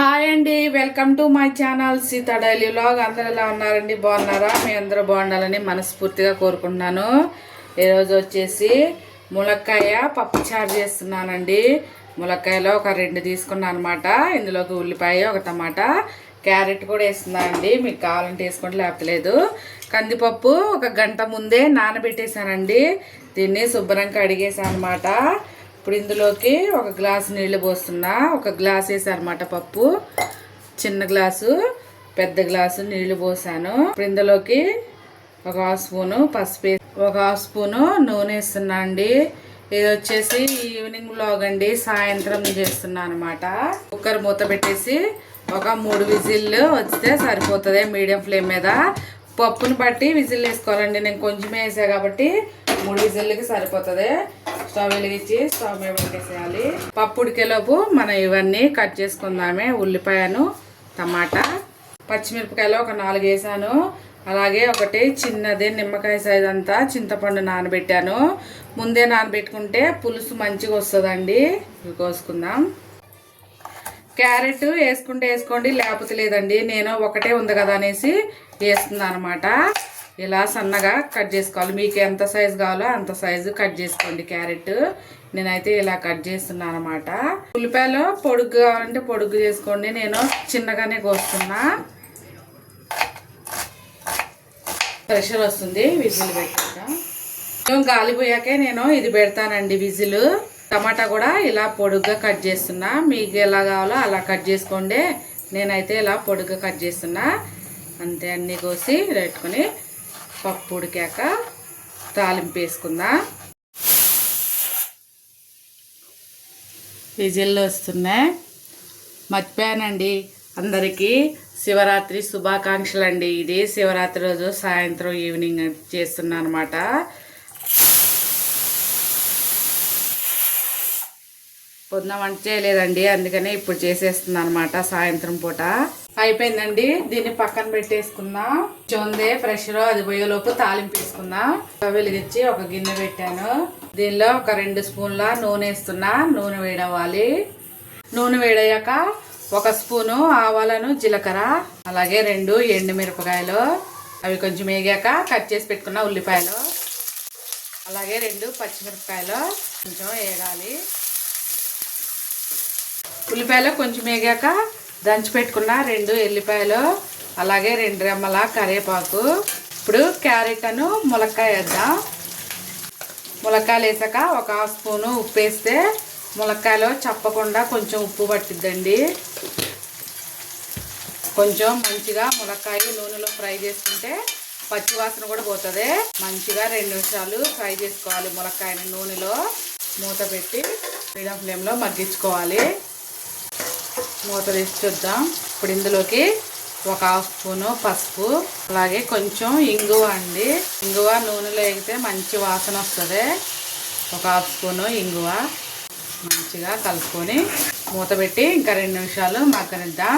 Hi అండి welcome to my channel Seeta daily vlog. అందరు ఎలా ఉన్నారండి? బాగున్నారా? మీ అందరూ బాగుండాలని మనస్ఫూర్తిగా కోరుకుంటున్నాను. ఈరోజు వచ్చేసి ములక్కాయ పప్పుచారు చేస్తున్నానండి. ములక్కాయలో ఒక రెండు తీసుకున్నాను అనమాట ఇందులోకి ఉల్లిపాయ ఒక టమాటా క్యారెట్ కూడా వేస్తున్నానండి. మీకు కావాలంటే వేసుకోండి లేకపోతే లేదు. కందిపప్పు ఒక గంట ముందే నానబెట్టేశానండి. దీన్ని శుభ్రంగా అడిగేసాను అనమాట ఇప్పుడు ఇందులోకి ఒక గ్లాసు నీళ్ళు పోస్తున్నా. ఒక గ్లాస్ వేసానమాట పప్పు. చిన్న గ్లాసు పెద్ద గ్లాసు నీళ్ళు పోసాను. ఇప్పుడు ఇందులోకి ఒక హాఫ్ స్పూను పసుపు ఒక హాఫ్ స్పూను నూనె వేస్తున్నా అండి. ఇది వచ్చేసి ఈవినింగ్ వ్లాగ్ అండి. సాయంత్రం చేస్తున్నా అనమాట కుక్కర్ మూత పెట్టేసి ఒక మూడు విజిల్లు వస్తే సరిపోతుంది మీడియం ఫ్లేమ్ మీద. పప్పుని బట్టి విజిల్ వేసుకోవాలండి. నేను కొంచెం వేసా కాబట్టి మూడు విజిల్కి సరిపోతుంది. స్టవ్ వెలిగించి స్టవ్ మీద పెట్టేసేయాలి పప్పు ఉడికేలోపు మనం ఇవన్నీ కట్ చేసుకుందామే. ఉల్లిపాయను టమాటా పచ్చిమిరపకాయలు ఒక నాలుగు వేసాను. అలాగే ఒకటి చిన్నది నిమ్మకాయ సైజ్ అంతా చింతపండు నానబెట్టాను. ముందే నానబెట్టుకుంటే పులుసు మంచిగా వస్తుందండి. ఇవి కోసుకుందాం. క్యారెట్ వేసుకుంటే వేసుకోండి లేకపోతే లేదండి. నేను ఒకటే ఉంది కదా అనేసి వేస్తున్నాను అనమాట ఇలా సన్నగా కట్ చేసుకోవాలి. మీకు ఎంత సైజు కావాలో అంత సైజు కట్ చేసుకోండి క్యారెట్. నేనైతే ఇలా కట్ చేస్తున్నాను అనమాట ఉల్లిపాయలు పొడుగు కావాలంటే పొడుగు చేసుకోండి. నేను చిన్నగానే కోస్తున్నా. ప్రెషర్ వస్తుంది. విజిల్ పెట్టాక గాలిపోయాకే నేను ఇది పెడతానండి విజిల్. టమాటా కూడా ఇలా పొడుగ్గా కట్ చేస్తున్నా. మీకు ఎలా కావాలో అలా కట్ చేసుకోండి. నేనైతే ఇలా పొడుగ్గా కట్ చేస్తున్నా. అంతే అన్నీ కోసి పెట్టుకొని పప్పు ఉడికాక తాలింపు వేసుకుందా. విజిల్లు వస్తున్నాయి మర్చిపోయానండి. అందరికీ శివరాత్రి శుభాకాంక్షలు అండి ఇది శివరాత్రి రోజు సాయంత్రం ఈవినింగ్ చేస్తున్నాను అనమాట పొద్దున వంట చేయలేదండి. అందుకనే ఇప్పుడు చేసేస్తున్నాను అనమాట సాయంత్రం పూట. అయిపోయిందండి. దీన్ని పక్కన పెట్టేసుకుందాం చొందే ప్రెషర్ అది పోయేలోపు తాలింపు వేసుకుందాం వెలిగించి ఒక గిన్నె పెట్టాను. దీనిలో ఒక రెండు స్పూన్ల నూనె వేస్తున్నా. నూనె వేడవ్వాలి. నూనె వేడయ్యాక ఒక స్పూను ఆవాలను జీలకర్ర అలాగే రెండు ఎండు మిరపకాయలు. అవి కొంచెం వేగాక కట్ చేసి పెట్టుకున్న ఉల్లిపాయలు. అలాగే రెండు పచ్చిమిరపకాయలు కొంచెం వేగాలి. ఉల్లిపాయలు కొంచెం వేగాక దంచి పెట్టుకున్న రెండు ఎల్లిపాయలు అలాగే రెండు రెమ్మల కరివేపాకు. ఇప్పుడు క్యారెట్ అను ములక్కాయ వేద్దాం. ములక్కాయలు వేసాక ఒక హాఫ్ స్పూను ఉప్పు వేస్తే ములక్కాయలో చప్పకుండా కొంచెం ఉప్పు పట్టిద్దండి. కొంచెం మంచిగా ములక్కాయ నూనెలో ఫ్రై చేసుకుంటే పచ్చివాసన కూడా పోతుంది. మంచిగా రెండు నిమిషాలు ఫ్రై చేసుకోవాలి ములక్కాయని నూనెలో. మూత పెట్టి మీడియం ఫ్లేమ్లో మగ్గించుకోవాలి. మూత తీసి చూద్దాం. ఇప్పుడు ఇందులోకి ఒక హాఫ్ స్పూను పసుపు అలాగే కొంచెం ఇంగువ అండి. ఇంగువ నూనెలో వేగితే మంచి వాసన వస్తుంది. ఒక హాఫ్ స్పూను ఇంగువ మంచిగా కలుపుకొని మూత పెట్టి ఇంకా రెండు నిమిషాలు మగ్గనిద్దాం.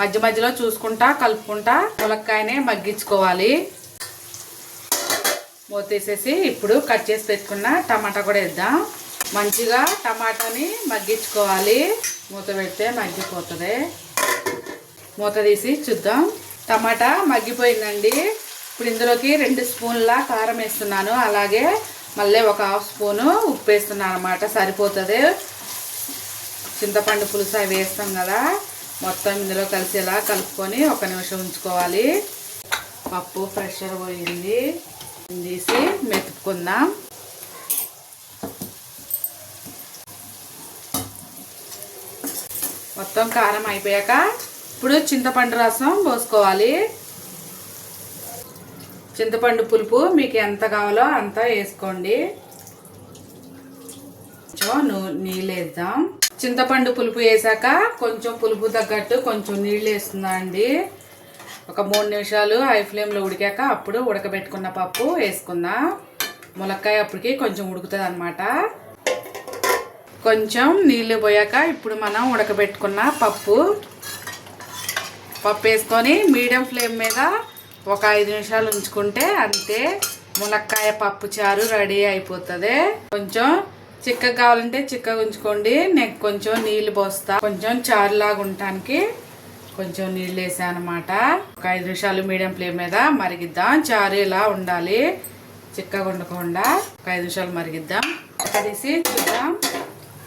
మధ్య మధ్యలో చూసుకుంటా కలుపుకుంటా ములక్కాయనే మగ్గించుకోవాలి. మూత తీసేసి ఇప్పుడు కట్ చేసి పెట్టుకున్న టమాటా కూడా వేద్దాం. మంచిగా టమాటాని మగ్గించుకోవాలి. మూత పెడితే మగ్గిపోతుంది. మూత తీసి చూద్దాం. టమాటా మగ్గిపోయిందండి. ఇప్పుడు ఇందులోకి రెండు స్పూన్ల కారం వేస్తున్నాను. అలాగే మళ్ళీ ఒక హాఫ్ స్పూను ఉప్పు వేస్తున్నాను అనమాట సరిపోతుంది. చింతపండు పులుసు అవి వేస్తాం కదా. మొత్తం ఇందులో కలిసేలా కలుపుకొని ఒక నిమిషం ఉంచుకోవాలి. పప్పు ప్రెషర్ పోయింది. తీసి మెతుక్కుందాం. మొత్తం కారం అయిపోయాక ఇప్పుడు చింతపండు రసం పోసుకోవాలి. చింతపండు పులుపు మీకు ఎంత కావాలో అంత వేసుకోండి. కొంచెం నీళ్ళు వేద్దాం. చింతపండు పులుపు వేసాక కొంచెం పులుపు తగ్గట్టు కొంచెం నీళ్ళు వేస్తుందా అండి ఒక మూడు నిమిషాలు హై ఫ్లేమ్లో ఉడికాక అప్పుడు ఉడకబెట్టుకున్న పప్పు వేసుకుందాం. ములక్కాయ అప్పటికి కొంచెం ఉడుకుతుంది అనమాట కొంచెం నీళ్ళు పోయాక ఇప్పుడు మనం ఉడకబెట్టుకున్న పప్పు. పప్పు వేసుకొని మీడియం ఫ్లేమ్ మీద ఒక ఐదు నిమిషాలు ఉంచుకుంటే అంతే. మునక్కాయ పప్పు చారు రెడీ అయిపోతుంది. కొంచెం చిక్కగా కావాలంటే చిక్కగా ఉంచుకోండి. నేను కొంచెం నీళ్ళు పోస్తా. కొంచెం చారులాగా ఉండటానికి కొంచెం నీళ్ళు వేసాను అనమాట ఒక ఐదు నిమిషాలు మీడియం ఫ్లేమ్ మీద మరిగిద్దాం. చారు ఇలా ఉండాలి? చిక్కగా ఉండకుండా ఒక ఐదు నిమిషాలు మరిగిద్దాం. కలిసి చూద్దాం.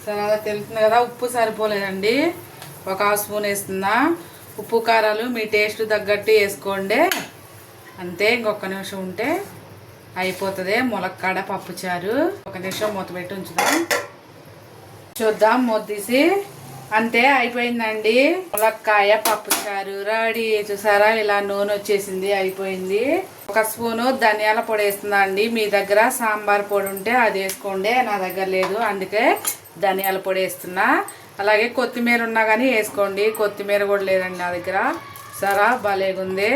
సరే తెలుస్తుంది కదా ఉప్పు సరిపోలేదండి. ఒక హాఫ్ స్పూన్ వేస్తున్నా. ఉప్పు కారాలు మీ టేస్ట్ తగ్గట్టు వేసుకోండి. అంతే ఇంకొక నిమిషం ఉంటే అయిపోతుంది. ములక్కాడ పప్పుచారు. ఒక నిమిషం మూత పెట్టి ఉంచుదాం. చూద్దాం మూత తీసి అంతే అయిపోయిందండి. ములక్కాయ పప్పుచారు రెడీ చూసారా? ఇలా నూనె వచ్చేసింది అయిపోయింది. ఒక స్పూను ధనియాల పొడి వేస్తున్నా అండి మీ దగ్గర సాంబార్ పొడి ఉంటే అది వేసుకోండి. నా దగ్గర లేదు అందుకే ధనియాల పొడి వేస్తున్నా. అలాగే కొత్తిమీర ఉన్నా కానీ వేసుకోండి. కొత్తిమీర కూడా లేదండి నా దగ్గర. సరా భలేగుంది.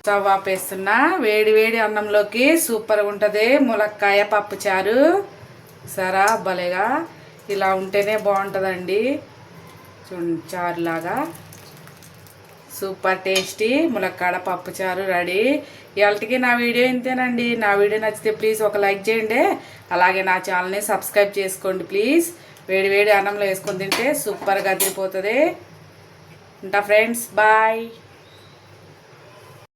స్టవ్ ఆపేస్తున్నా వేడి వేడి అన్నంలోకి సూపర్గా ఉంటుంది ములక్కాయ పప్పుచారు సరా భలేగా. ఇలా ఉంటేనే బాగుంటుందండి. చూడండి చారులాగా సూపర్ టేస్టీ ములక్కాడ పప్పుచారు రెడీ. ఇవాళకి నా వీడియో ఇంతేనండి. నా వీడియో నచ్చితే ప్లీజ్ ఒక లైక్ చేయండి. అలాగే నా ఛానల్ని సబ్స్క్రైబ్ చేసుకోండి ప్లీజ్. వేడి వేడి అన్నంలో వేసుకొని తింటే సూపర్గా అదిరిపోతుంది. ఉంటా ఫ్రెండ్స్ బాయ్.